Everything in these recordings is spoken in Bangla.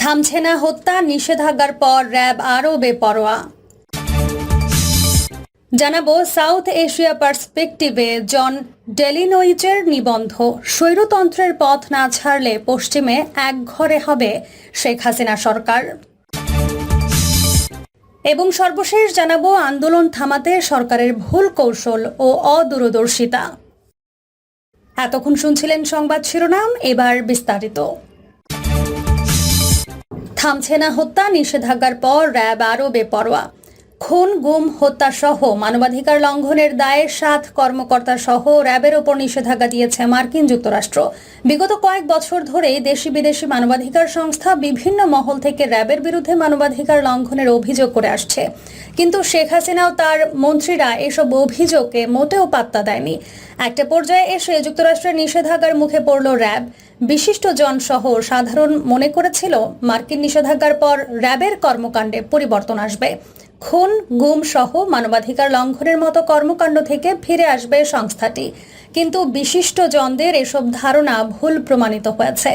থামছে না হত্যা, নিষেধাজ্ঞার পর র্যাব আরও বেপরোয়া। জানাব সাউথ এশিয়া পার্সপেক্টিভে জন ডেলিনোইচের নিবন্ধ। স্বৈরতন্ত্রের পথ না ছাড়লে পশ্চিমে এক ঘরে হবে শেখ হাসিনা সরকার। এবং সর্বশেষ জানাব আন্দোলন থামাতে সরকারের ভুল কৌশল ও অদূরদর্শিতা। এতক্ষণ শুনছিলেন সংবাদ শিরোনাম, এবার বিস্তারিত। থামছে না হত্যা, নিষেধাজ্ঞার পর র্যাব আরও বেপরোয়া। খুন, গুম, হত্যা সহ মানবাধিকার লঙ্ঘনের দায়ে সাত কর্মকর্তা সহ র্যাবের ওপর নিষেধাজ্ঞা দিয়েছে মার্কিন যুক্তরাষ্ট্র। বিগত কয়েক বছর ধরেই দেশি বিদেশি মানবাধিকার সংস্থা বিভিন্ন মহল থেকে র্যাবের বিরুদ্ধে মানবাধিকার লঙ্ঘনের অভিযোগ করে আসছে। কিন্তু শেখ হাসিনাও তার মন্ত্রীরা এসব অভিযোগকে মোটেও পাত্তা দেয়নি। একটা পর্যায়ে এসে যুক্তরাষ্ট্রের নিষেধাজ্ঞার মুখে পড়ল র্যাব। বিশিষ্ট জন সহ সাধারণ মনে করেছিল মার্কিন নিষেধাজ্ঞার পর র্যাবের কর্মকাণ্ডে পরিবর্তন আসবে। খুন, গুম সহ মানবাধিকার লঙ্ঘনের মতো কর্মকাণ্ড থেকে ফিরে আসবে সংস্থাটি। কিন্তু বিশিষ্ট জনদের এসব ধারণা ভুল প্রমাণিত হয়েছে।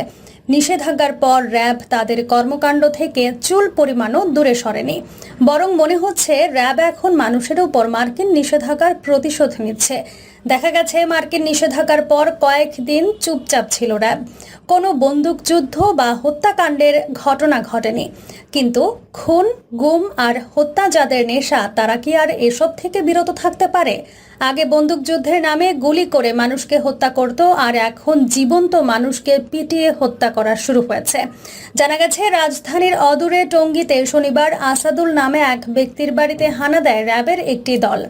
নিষেধাজ্ঞার পর র্যাব তাদের কর্মকাণ্ড থেকে চুল পরিমাণও দূরে সরেনি। বরং মনে হচ্ছে র্যাব এখন মানুষের উপর মার্কিন নিষেধাজ্ঞার প্রতিশোধ নিচ্ছে। দেখা গেছে মার্কিন নিষেধাজ্ঞার পর কয়েকদিন চুপচাপ ছিল র্যাব। কোনো বন্দুকযুদ্ধ বা হত্যাকাণ্ডের ঘটনা ঘটেনি। কিন্তু খুন, গুম আর হত্যা যাদের নেশা, তারা কি আর এসব থেকে বিরত থাকতে পারে? আগে বন্দুকযুদ্ধের নামে গুলি করে মানুষকে হত্যা করত আর এখন জীবন্ত মানুষকে পিটিয়ে হত্যা করা শুরু হয়েছে। জানা গেছে, রাজধানীর অদূরে টঙ্গীতে শনিবার আসাদুল নামে এক ব্যক্তির বাড়িতে হানা দেয় র্যাবের একটি দল।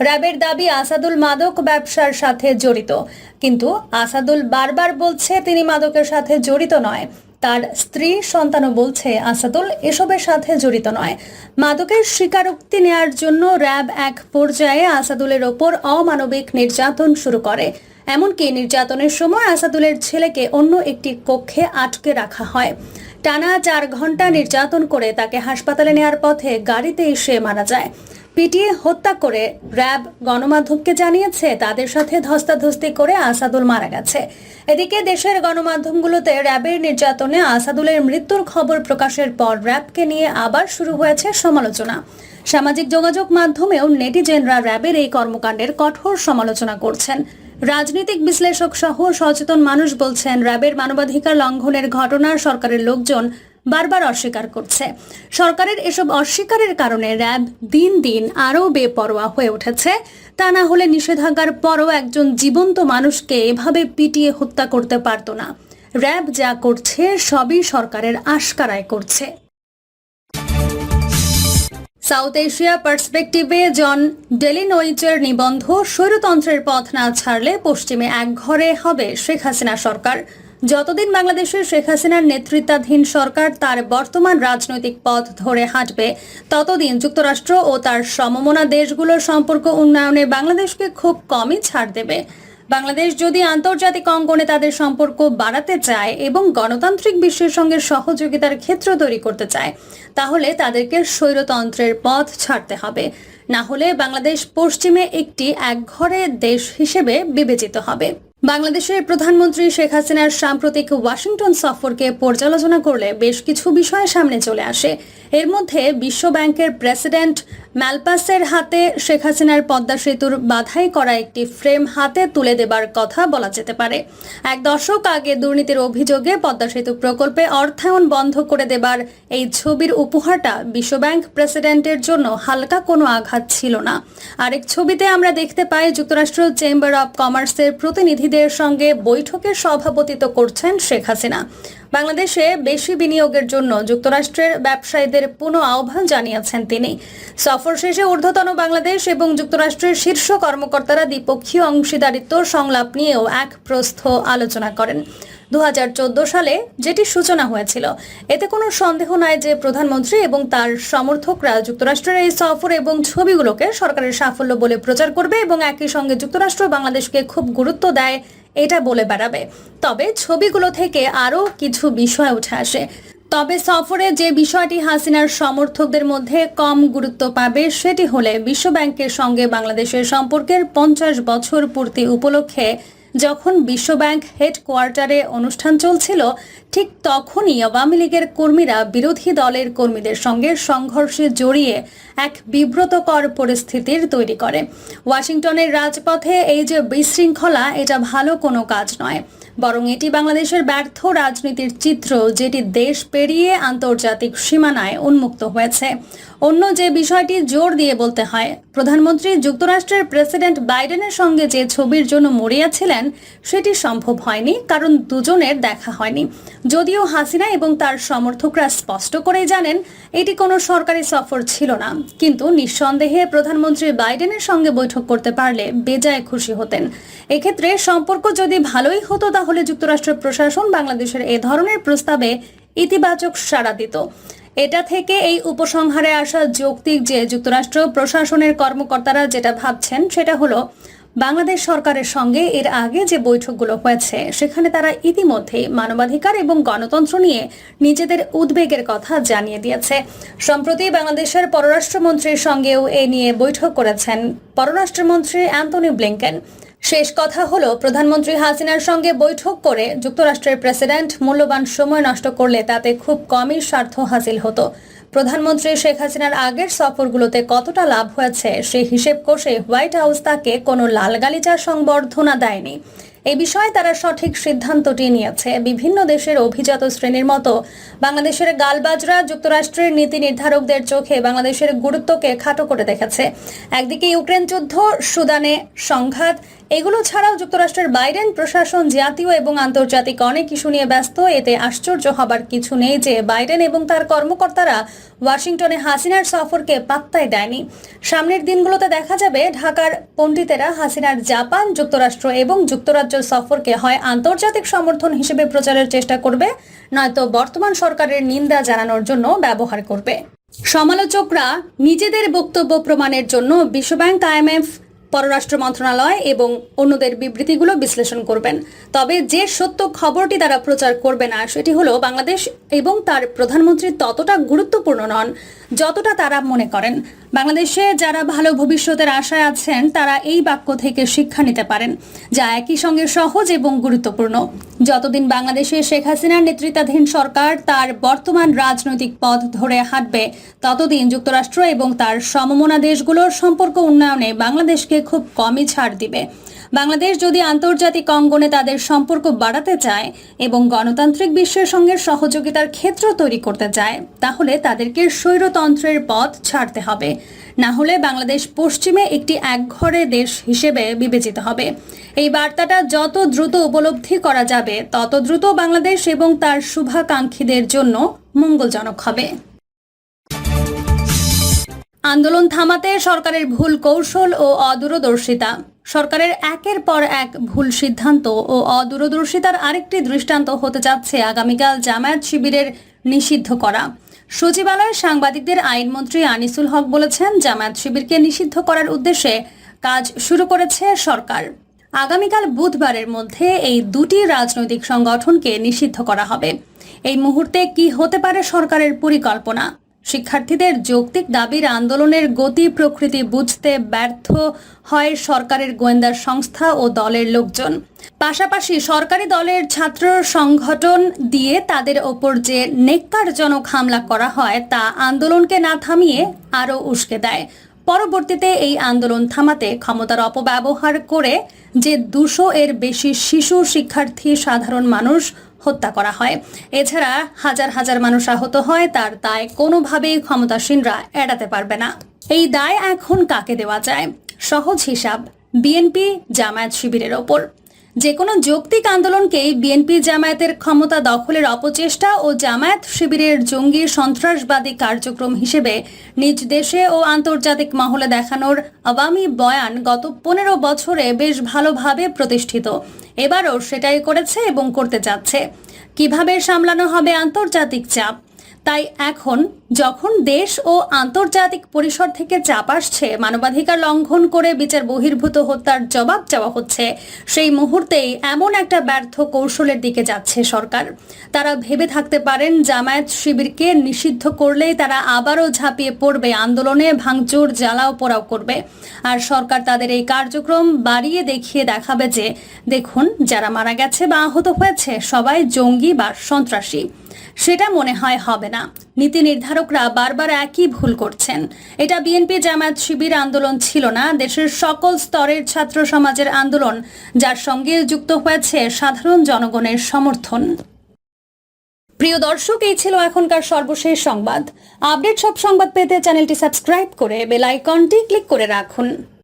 র্যাবের দাবি আসাদুল মাদক ব্যবসার সাথে জড়িত। কিন্তু আসাদুল বারবার বলছে তিনি মাদকের সাথে জড়িত নয়। তার স্ত্রী সন্তানও বলছে আসাদুল এসবের সাথে জড়িত নয়। মাদকের স্বীকারোক্তি নেয়ার জন্য র্যাব এক পর্যায়ে আসাদুলের ওপর অমানবিক নির্যাতন শুরু করে। এমনকি নির্যাতনের সময় আসাদুলের ছেলেকে অন্য একটি কক্ষে আটকে রাখা হয়। টানা চার ঘণ্টা নির্যাতন করে তাকে হাসপাতালে নেওয়ার পথে গাড়িতে এসে মারা যায়। পিটিয়ে হত্যা করে র্যাব গণমাধ্যমকে জানিয়েছে, তাদের সাথে ধস্তাধস্তি করে আসাদুল মারা গেছে। এদিকে দেশের গণমাধ্যমগুলোতে র্যাবের নির্যাতনে আসাদুলের মৃত্যুর খবর প্রকাশের পর র্যাবকে নিয়ে আবার শুরু হয়েছে সমালোচনা। সামাজিক যোগাযোগ মাধ্যমেও নেটিজেনরা র্যাবের এই কর্মকাণ্ডের কঠোর সমালোচনা করছেন। রাজনৈতিক বিশ্লেষক সহ সচেতন মানুষ বলছেন, র্যাবের মানবাধিকার লঙ্ঘনের ঘটনা সরকারের লোকজন বারবার অস্বীকার করছে। সরকারের এসব অস্বীকারের কারণে র্যাব দিন দিন আরও বেপরোয়া হয়ে উঠেছে। তা না হলে নিষেধাজ্ঞার পরও একজন জীবন্ত মানুষকে এভাবে পিটিয়ে হত্যা করতে পারত না। র্যাব যা করছে সবই সরকারের আশকারায় করছে। সাউথ এশিয়া পার্সপেক্টিভে জন ডেলিনোইচের নিবন্ধ স্বৈরতন্ত্রের পথ না ছাড়লে পশ্চিমে এক ঘরে হবে শেখ হাসিনা সরকার। যতদিন বাংলাদেশে শেখ হাসিনার নেতৃত্বাধীন সরকার তার বর্তমান রাজনৈতিক পথ ধরে হাঁটবে, ততদিন যুক্তরাষ্ট্র ও তার সমমনা দেশগুলোর সম্পর্ক উন্নয়নে বাংলাদেশকে খুব কমই ছাড় দেবে। বাংলাদেশ যদি আন্তর্জাতিক অঙ্গনে তাদের সম্পর্ক বাড়াতে চায় এবং গণতান্ত্রিক বিশ্বের সঙ্গে সহযোগিতার ক্ষেত্র তৈরি করতে চায়, তাহলে তাদেরকে স্বৈরতন্ত্রের পথ ছাড়তে হবে। না হলে বাংলাদেশ পশ্চিমে একটি একঘরে দেশ হিসেবে বিবেচিত হবে। বাংলাদেশের প্রধানমন্ত্রী শেখ হাসিনার সাম্প্রতিক ওয়াশিংটন সফরকে পর্যালোচনা করলে বেশ কিছু বিষয় সামনে চলে আসে। এর মধ্যে বিশ্ব ব্যাংকের প্রেসিডেন্ট ম্যালপাসের হাতে শেখ হাসিনার পদ্মা সেতুর বাধাই করা একটি ফ্রেম হাতে তুলে দেবার কথা বলা যেতে পারে। এক দশক আগে দুর্নীতির অভিযোগে পদ্মা সেতু প্রকল্পে অর্থায়ন বন্ধ করে দেবার এই ছবির উপহারটা বিশ্বব্যাংক প্রেসিডেন্টের জন্য হালকা কোনো আঘাত ছিল না। আরেক ছবিতে আমরা দেখতে পাই যুক্তরাষ্ট্র চেম্বার অব কমার্সের প্রতিনিধিদের সঙ্গে বৈঠকে সভাপতিত্ব করছেন শেখ হাসিনা। বাংলাদেশে বেশি বিনিয়োগের জন্য যুক্তরাষ্ট্রের ব্যবসায়ীদের পুনঃ আহ্বান জানিয়েছেন তিনি। সফর শেষে ঊর্ধ্বতন বাংলাদেশ এবং যুক্তরাষ্ট্রের শীর্ষ কর্মকর্তারা দ্বিপক্ষীয় অংশীদারিত্ব সংলাপ নিয়েও এক প্রস্থ আলোচনা করেন। দু হাজার চোদ্দ সালে যেটি সূচনা হয়েছিল, এতে কোনো সন্দেহ নাই যে প্রধানমন্ত্রী এবং তার সমর্থকরা যুক্তরাষ্ট্রের এই সফর এবং ছবিগুলোকে সরকারের সাফল্য বলে প্রচার করবে এবং একই সঙ্গে যুক্তরাষ্ট্র বাংলাদেশকে খুব গুরুত্ব দেয়, এটা বলে বেড়াবে। তবে ছবিগুলো থেকে আরও কিছু বিষয় উঠে আসে। তবে সফরে যে বিষয়টি হাসিনার সমর্থকদের মধ্যে কম গুরুত্ব পাবে, সেটি হলে বিশ্বব্যাংকের সঙ্গে বাংলাদেশের সম্পর্কের পঞ্চাশ বছর পূর্তি উপলক্ষে যখন বিশ্বব্যাংক হেডকোয়ার্টারে অনুষ্ঠান চলছিল, ঠিক তখনই আওয়ামী লীগের কর্মীরা বিরোধী দলের কর্মীদের সঙ্গে সংঘর্ষে জড়িয়ে এক বিব্রতকর পরিস্থিতির তৈরি করে। ওয়াশিংটনের রাজপথে এই যে বিশৃঙ্খলা, এটা ভালো কোনো কাজ নয়। বরং এটি বাংলাদেশের ব্যর্থ রাজনীতির চিত্র, যেটি দেশ পেরিয়ে আন্তর্জাতিক সীমানায় উন্মুক্ত হয়েছে। অন্য যে বিষয়টি জোর দিয়ে বলতে হয়, প্রধানমন্ত্রী যুক্তরাষ্ট্রের প্রেসিডেন্ট বাইডেনের সঙ্গে যে ছবির জন্য মরিয়াছিলেন সেটি সম্ভব হয়নি, কারণ দুজনের দেখা হয়নি। যদিও হাসিনা এবং তার সমর্থকরা স্পষ্ট করেই জানেন, এটি কোনো সরকারি সফর ছিল না। কিন্তু নিঃসন্দেহে প্রধানমন্ত্রী বাইডেনের সঙ্গে বৈঠক করতে পারলে বেজায় খুশি হতেন। এক্ষেত্রে সম্পর্ক যদি ভালোই হতো, তাহলে যুক্তরাষ্ট্রের প্রশাসন বাংলাদেশের এ ধরনের প্রস্তাবে ইতিবাচক সাড়া দিত। এটা থেকে এই উপসংহারে আসা যৌক্তিক যে যুক্তরাষ্ট্র প্রশাসনের কর্মকর্তারা যেটা ভাবছেন, সেটা হলো বাংলাদেশ সরকারের সঙ্গে এর আগে যে বৈঠকগুলো হয়েছে, সেখানে তারা ইতিমধ্যে মানবাধিকার এবং গণতন্ত্র নিয়ে নিজেদের উদ্বেগের কথা জানিয়ে দিয়েছে। সম্প্রতি বাংলাদেশের পররাষ্ট্রমন্ত্রীর সঙ্গেও এ নিয়ে বৈঠক করেছেন পররাষ্ট্রমন্ত্রী অ্যান্টনি ব্লিংকেন। শেষ কথা হলো, প্রধানমন্ত্রী হাসিনার সঙ্গে বৈঠক করে যুক্তরাষ্ট্রের প্রেসিডেন্ট মূল্যবান সময় নষ্ট করলে তাতে খুব কমই স্বার্থ হাসিল হতো। প্রধানমন্ত্রী শেখ হাসিনার আগের সফরগুলোতে কতটা লাভ হয়েছে সেই হিসেব কষে হোয়াইট হাউস তাকে কোনো লাল গালিচার সংবর্ধনা দেয়নি। এ বিষয়ে তারা সঠিক সিদ্ধান্তটি নিয়েছে। বিভিন্ন দেশের অভিজাত শ্রেণির মতো বাংলাদেশের গালবাজরা যুক্তরাষ্ট্রের নীতি নির্ধারকদের চোখে বাংলাদেশের গুরুত্বকে খাটো করে দেখেছে। একদিকে ইউক্রেন যুদ্ধ, সুদানে সংঘাত এগুলো ছাড়াও যুক্তরাষ্ট্রের বাইডেন প্রশাসন জাতীয় এবং আন্তর্জাতিক অনেক ইস্যু নিয়ে ব্যস্ত। এতে আশ্চর্য হবার কিছু নেই যে বাইডেন এবং তার কর্মকর্তারা ওয়াশিংটনে হাসিনার সফরকে পাত্তাই দেয়নি। সামনের দিনগুলোতে দেখা যাবে ঢাকার পণ্ডিতেরা হাসিনার জাপান, যুক্তরাষ্ট্র এবং যুক্তরাজ্য সফরকে হয় আন্তর্জাতিক সমর্থন হিসেবে প্রচারের চেষ্টা করবে, নয়তো বর্তমান সরকারের নিন্দা জানানোর জন্য ব্যবহার করবে। সমালোচকরা নিজেদের বক্তব্য প্রমাণের জন্য বিশ্বব্যাংক, আইএমএফ পররাষ্ট্র মন্ত্রণালয় এবং অন্যদের বিবৃতিগুলো বিশ্লেষণ করবেন। তবে যে সত্য খবরটি তারা প্রচার করবে না, সেটি হলো বাংলাদেশ এবং তার প্রধানমন্ত্রী ততটা গুরুত্বপূর্ণ নন। যতটা তারা মনে করেন। বাংলাদেশে যারা ভালো ভবিষ্যতের আশায় আছেন, তারা এই বাক্য থেকে শিক্ষা নিতে পারেন, যা একই সঙ্গে সহজ এবং গুরুত্বপূর্ণ। যতদিন বাংলাদেশে শেখ হাসিনার নেতৃত্বাধীন সরকার তার বর্তমান রাজনৈতিক পথ ধরে হাঁটবে, ততদিন যুক্তরাষ্ট্র এবং তার সমমনা দেশগুলোর সম্পর্ক উন্নয়নে বাংলাদেশকে খুব কমই ছাড় দিবে। বাংলাদেশ যদি আন্তর্জাতিক অঙ্গনে তাদের সম্পর্ক বাড়াতে চায় এবং গণতান্ত্রিক বিশ্বের সঙ্গে সহযোগিতার ক্ষেত্র তৈরি করতে চায়, তাহলে তাদেরকে স্বৈরতন্ত্রের পথ ছাড়তে হবে। না হলে বাংলাদেশ পশ্চিমে একটি একঘরে দেশ হিসেবে বিবেচিত হবে। এই বার্তাটা যত দ্রুত উপলব্ধি করা যাবে, তত দ্রুত বাংলাদেশ এবং তার শুভাকাঙ্ক্ষীদের জন্য মঙ্গলজনক হবে। আন্দোলন থামাতে সরকারের ভুল কৌশল ও অদূরদর্শিতা। সরকারের একের পর এক ভুল সিদ্ধান্ত ও অদূরদর্শিতার আরেকটি দৃষ্টান্ত হতে যাচ্ছে আগামীকাল জামায়াত শিবিরের নিষিদ্ধ করা। সচিবালয়ে সাংবাদিকদের আইনমন্ত্রী আনিসুল হক বলেছেন, জামায়াত শিবিরকে নিষিদ্ধ করার উদ্দেশ্যে কাজ শুরু করেছে সরকার। আগামীকাল বুধবারের মধ্যে এই দুটি রাজনৈতিক সংগঠনকে নিষিদ্ধ করা হবে। এই মুহূর্তে কি হতে পারে সরকারের পরিকল্পনা? শিক্ষার্থীদের যৌক্তিক দাবির আন্দোলনের গতি প্রকৃতি বুঝতে ব্যর্থ হয় সরকারের গোয়েন্দা সংস্থা ও দলের লোকজন। পাশাপাশি সরকারি দলের ছাত্র সংগঠন দিয়ে তাদের ওপর যে নেককারজনক হামলা করা হয়, তা আন্দোলনকে না থামিয়ে আরও উস্কে দেয়। পরবর্তীতে এই আন্দোলন থামাতে ক্ষমতার অপব্যবহার করে যে দুশো এর বেশি শিশু শিক্ষার্থী, সাধারণ মানুষ হত্যা করা হয়। এছাড়া হাজার হাজার মানুষ আহত হয়, তার দায় কোনোভাবেই ক্ষমতাসীনরা এড়াতে পারবে না। এই দায় এখন কাকে দেওয়া যায়? সহজ হিসাব, বিএনপি জামায়াত শিবিরের ওপর। যে কোনো যৌক্তিক আন্দোলনকেই বিএনপি জামায়াতের ক্ষমতা দখলের অপচেষ্টা ও জামায়াত শিবিরের জঙ্গি সন্ত্রাসবাদী কার্যক্রম হিসেবে নিজ দেশে ও আন্তর্জাতিক মহলে দেখানোর আওয়ামী বয়ান গত পনেরো বছরে বেশ ভালোভাবে প্রতিষ্ঠিত। এবারও সেটাই করেছে এবং করতে যাচ্ছে কীভাবে সামলানো হবে আন্তর্জাতিক চাপ? তাই এখন যখন দেশ ও আন্তর্জাতিক পরিসর থেকে চাপ আসছে, মানবাধিকার লঙ্ঘন করে বিচার বহির্ভূত হত্যার জবাব চাওয়া হচ্ছে, সেই মুহূর্তেই এমন একটা ব্যর্থ কৌশলের দিকে যাচ্ছে সরকার। তারা ভেবে থাকতে পারেন, জামায়াত শিবিরকে নিষিদ্ধ করলেই তারা আবারও ঝাঁপিয়ে পড়বে, আন্দোলনে ভাঙচুর, জ্বালাও পোড়াও করবে। আর সরকার তাদের এই কার্যক্রম বাড়িয়ে দেখিয়ে দেখাবে যে, দেখুন, যারা মারা গেছে বা আহত হয়েছে, সবাই জঙ্গি বা সন্ত্রাসী। সেটা মনে হয় হবে না। নীতি নির্ধারকরা বারবার একই ভুল করছেন। এটা বিএনপি জামায়াত শিবির আন্দোলন ছিল না, দেশের সকল স্তরের ছাত্র সমাজের আন্দোলন, যার সঙ্গে যুক্ত হয়েছে সাধারণ জনগণের সমর্থন। প্রিয় দর্শক, এই ছিল এখনকার সর্বশেষ সংবাদ। আপডেট সব সংবাদ পেতে চ্যানেলটি সাবস্ক্রাইব করে বেল আইকনটি ক্লিক করে রাখুন।